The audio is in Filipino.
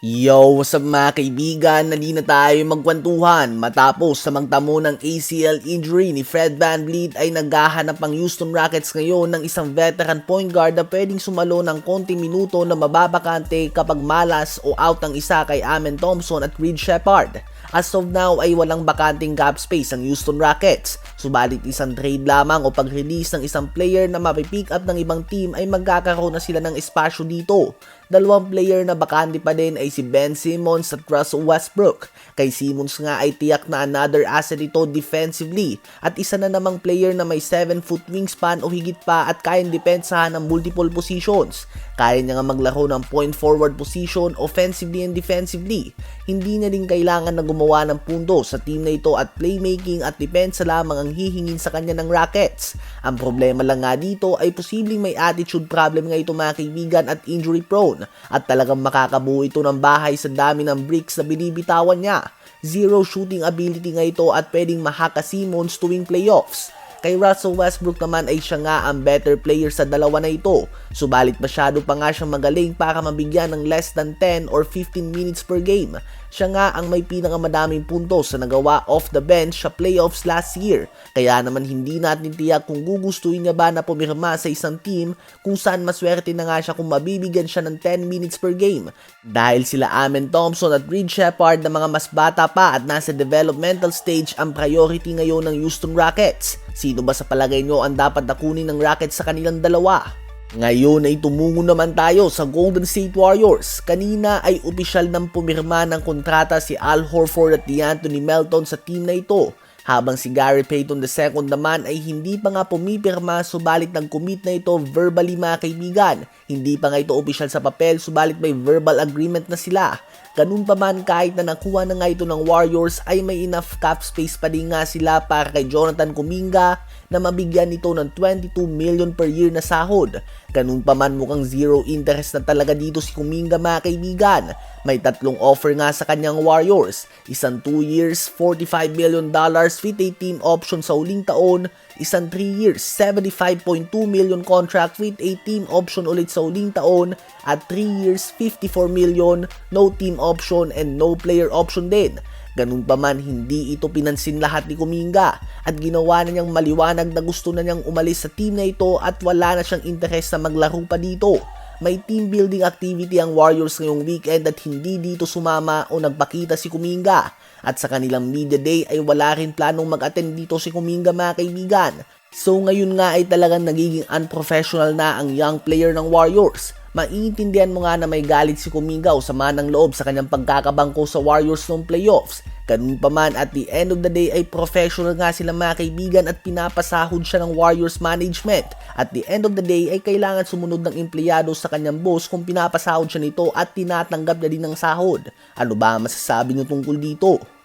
Yo, what's up mga kaibigan? Nali na tayo magkwentuhan matapos sa magtamo ng ACL injury ni Fred Van Vliet ay naghahanap ang Houston Rockets ngayon ng isang veteran point guard na pwedeng sumalo ng konting minuto na mababakante kapag malas o out ang isa kay Amen Thompson at Reed Shepard. As of now ay walang bakanting cap space ang Houston Rockets. Subalit isang trade lamang o pag-release ng isang player na mapipick up ng ibang team ay magkakaroon na sila ng espasyo dito. Dalawang player na bakante pa din ay si Ben Simmons at Russell Westbrook. Kay Simmons nga ay tiyak na another asset ito defensively at isa na namang player na may 7 foot wingspan o higit pa at kayang depensahan ng multiple positions. Kaya niya nga maglaro ng point forward position offensively and defensively. Hindi niya din kailangan na gumawa ng punto sa team na ito at playmaking at depensa lamang ang hihingin sa kanya ng Rockets. Ang problema lang nga dito ay posibleng may attitude problem nga ito mga kaibigan at injury prone at talagang makakabuo ito ng bahay sa dami ng bricks na binibitawan niya. Zero shooting ability nga ito at pwedeng mahaka Simmons tuwing playoffs. Kay Russell Westbrook naman ay siya nga ang better player sa dalawa na ito. Subalit masyado pa nga siyang magaling para mabigyan ng less than 10 or 15 minutes per game. Siya nga ang may pinakamadaming puntos sa nagawa off the bench sa playoffs last year. Kaya naman hindi natin tiyak kung gugustuhin niya ba na pumirma sa isang team kung saan maswerte na nga siya kung mabibigyan siya ng 10 minutes per game. Dahil sila Amen Thompson at Reed Shepard na mga mas bata pa at nasa developmental stage ang priority ngayon ng Houston Rockets. Sino ba sa palagay nyo ang dapat nakunin ng Rockets sa kanilang dalawa? Ngayon ay tumungo naman tayo sa Golden State Warriors. Kanina ay opisyal ng pumirma ng kontrata si Al Horford at DeAnthony Melton sa team na ito. Habang si Gary Payton II naman ay hindi pa nga pumipirma subalit nag-commit na ito verbally mga kaibigan. Hindi pa nga ito opisyal sa papel subalit may verbal agreement na sila. Ganun pa man kahit na nakuha na nga ito ng Warriors ay may enough cap space pa din nga sila para kay Jonathan Kuminga na mabigyan nito ng 22 million per year na sahod. Ganun pa man mukhang zero interest na talaga dito si Kuminga mga kaibigan. May tatlong offer nga sa kanyang Warriors. Isang 2 years, 45 million dollars with a team option sa uling taon. Isang 3 years, 75.2 million contract with a team option ulit sa uling taon. At 3 years, 54 million, no team option and no player option din. Ganun pa man, hindi ito pinansin lahat ni Kuminga at ginawa na niyang maliwanag na gusto na niyang umalis sa team na ito at wala na siyang interes na maglaro pa dito. May team building activity ang Warriors ngayong weekend at hindi dito sumama o nagpakita si Kuminga. At sa kanilang media day ay wala rin planong mag-attend dito si Kuminga mga kaibigan. So ngayon nga ay talagang nagiging unprofessional na ang young player ng Warriors maiintindihan mo nga na may galit si Kuminga o sama ng loob sa kanyang pagkakabangko sa Warriors noong playoffs. Ganun pa man at the end of the day ay professional nga sila mga kaibigan at pinapasahod siya ng Warriors management. At the end of the day ay kailangan sumunod ng empleyado sa kanyang boss kung pinapasahod siya nito at tinatanggap niya din ng sahod. Ano ba masasabi niyo tungkol dito?